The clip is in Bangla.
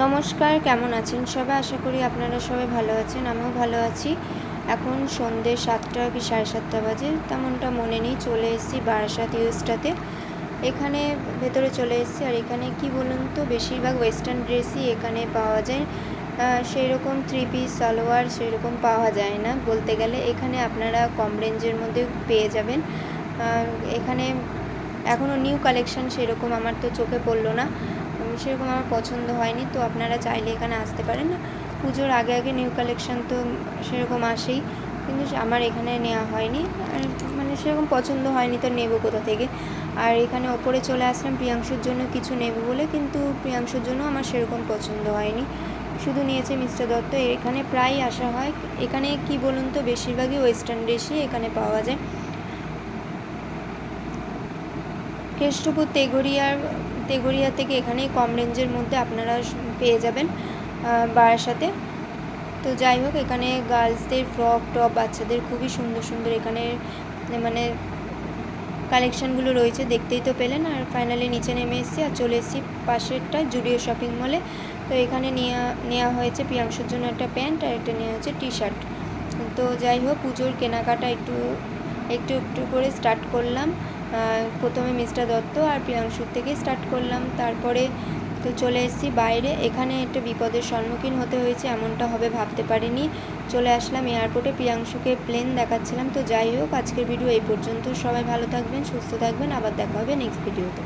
নমস্কার, কেমন আছেন সবাই? আশা করি আপনারা সবাই ভালো আছেন, আমিও ভালো আছি। এখন সন্ধ্যে সাতটা কি সাড়ে সাতটা বাজে, তেমনটা মনে নেই, চলে এসেছি বারাসাত ইউজটাতে এখানে ভেতরে চলে এসেছি, আর এখানে কি বলুন তো, বেশিরভাগ ওয়েস্টার্ন ড্রেসই এখানে পাওয়া যায়। সেই রকম থ্রি পিস সালোয়ার সেই রকম পাওয়া যায় না। বলতে গেলে এখানে আপনারা কম রেঞ্জের মধ্যে পেয়ে যাবেন। এখানে এখনও নিউ কালেকশন সেরকম আমার তো চোখে পড়ল না। সেরকম আমার পছন্দ হয়নি, তো আপনারা চাইলে এখানে আসতে পারেন পুজোর আগে আগে নিউ কালেকশন তো সেরকম আসেই, কিন্তু আমার এখানে নেওয়া হয়নি। আর মানে সেরকম পছন্দ হয়নি তো নেব কোথা থেকে। আর এখানে ওপরে চলে আসলাম, প্রিয়াংশুর জন্য কিছু নেব বলে, কিন্তু প্রিয়াংশুর জন্য আমার সেরকম পছন্দ হয়নি। শুধু নিয়েছে মিস্টার দত্ত, এখানে প্রায় আসা হয়। এখানে কি বলুন তো, বেশিরভাগই ওয়েস্টার্ন ড্রেসই এখানে পাওয়া যায়। কেষ্টপুর, তেঘরিয়ার তেঘরিয়া থেকে এখানেই কম রেঞ্জের মধ্যে আপনারা পেয়ে যাবেন আহ, বারাসাতে তো যাই হোক এখানে গার্লসদের ফ্রক টপ বাচ্চাদের খুবই সুন্দর সুন্দর এখানে মানে কালেকশানগুলো রয়েছে দেখতেই তো পেলেন। আর ফাইনালি নিচে নেমে এসেছি আর চলে এসেছি পাশেরটা জুডিও শপিং মলে। তো এখানে নেওয়া নেওয়া হয়েছে প্রিয়াংশুর জন্য একটা প্যান্ট আর একটা নেওয়া হয়েছে টি শার্ট তো যাই হোক পুজোর কেনাকাটা একটু একটু একটু করে স্টার্ট করলাম। প্রথমে মিস্টার দত্ত আর প্রিয়াংশুর থেকে স্টার্ট করলাম। তারপরে তো চলে এসেছি বাইরে। এখানে একটা বিপদের সম্মুখীন হতে হয়েছে, এমনটা হবে ভাবতে পারিনি। চলে আসলাম এয়ারপোর্টে প্রিয়াংশুকে প্লেন দেখাচ্ছিলাম। তো যাই হোক, আজকের ভিডিও এই পর্যন্ত। সবাই ভালো থাকবেন, সুস্থ থাকবেন। আবার দেখা হবে নেক্সট ভিডিওতে